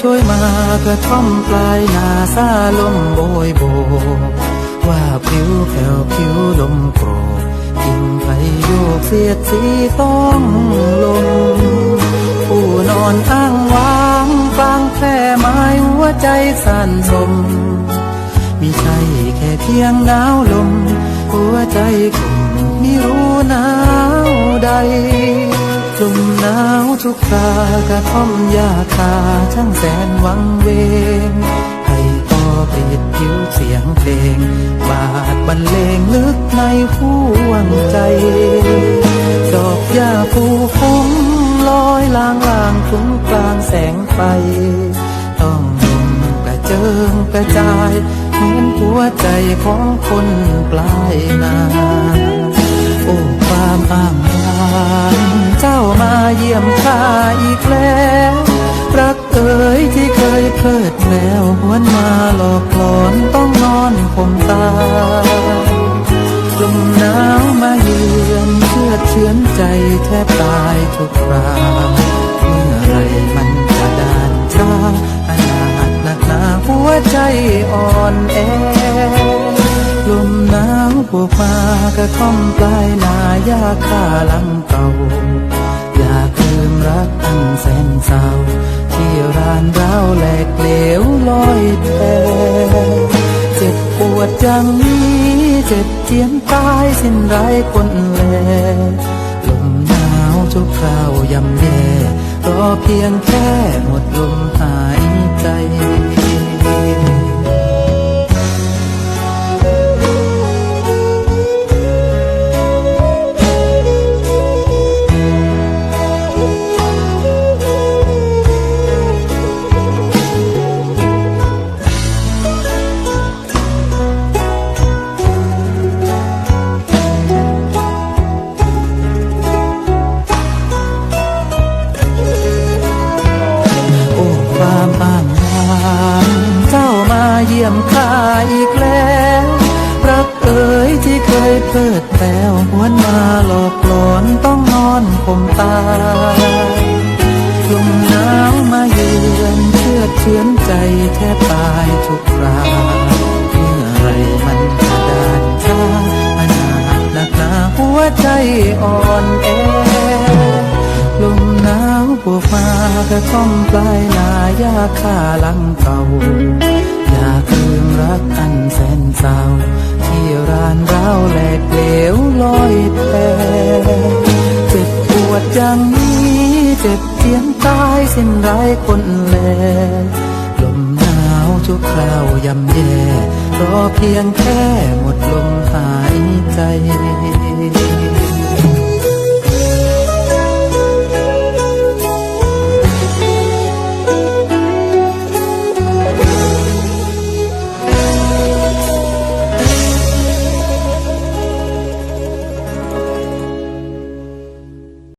ช่วยมากระท่อมปลายนาซาลมโบยโบ ว่าผิวแผ่วผิวลมโกรกกิ่งไผ่โยกเสียดสีต้องลมผู้นอนอ้างว้างกลางแพร่ไม้หัวใจสั่นสมมีใช่แค่เพียงหนาวลม หัวใจคงไม่รู้หนาวใด ลมหนาวทุกครากระท่อมยาคาช่างแสนหวังเวงให้ต่อเปรียดผิวเสียงเพลง บาดบรรเลงลึกในห่วงใจ ดอกหญ้าผูฟงลอยลางลางคลุ้งกลางแสงไฟ ต้องลมกระเจิงกระจายเหมือนหัวใจของคนปลายนาโอ้ความอ้าง แล้วหวนมาหลอกหลอนต้องนอนคมตาลมหนาวมาเยือนเชื่อเชื้อนใจแทบตายทุกคราเมื่อไรมันจะดานชาขนาดหนักหนาหัวใจอ่อนแอลมหนาวบวกมากระท่อมปลายนายาคาลังเก่าอยากลืมรักอันแสนเศร้า จ็บปวดจังนี้เจ็บเจียนตายสิ้นไรคนแลลมหนาวทุกคราวยำแย่รอเพียงแค่หมดลมหายใจ มาเยี่าอีกแล้วรักเอ๋ยที่เคยเพิดแปลวหวนมาหลอกหลอนต้องนอนคมตาลมหนาวมาเยือนเชื่อดเชือนใจแทบตายทุกคราเมื่อไรมันจะดานชาอนาถหนักหนาหัวใจอ่อนแอลมหนาวบวกมากระท่อมปลายนายาคาลังเก่า คราวยำแย่รอเพียงแค่หมดลมหายใจ